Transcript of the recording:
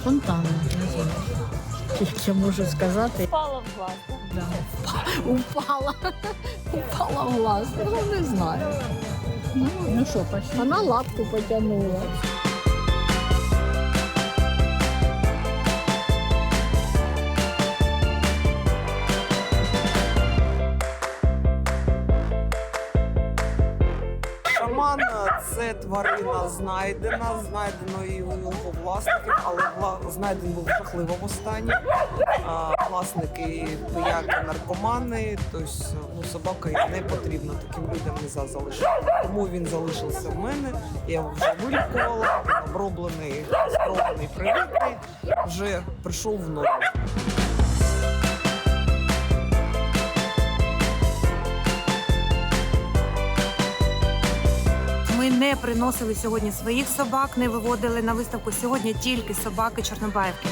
спонтанно. Що можу сказати? Впала в глаз. Упала. Упала в глаз. Ну, не знаю. Ну, ну що, почти. Вона лапку потягнула. Шаман це тварина знайдена, знайдено і у його власників, але знайден був в жахливому стані. А, власники пияки наркомани, тобто ну, собака не потрібна таким людям не залишити. Тому він залишився в мене. Я його вже вилікувала, оброблений, спробований, привитий, вже прийшов в норму. Не приносили сьогодні своїх собак, не виводили на виставку сьогодні тільки собаки Чорнобаївки.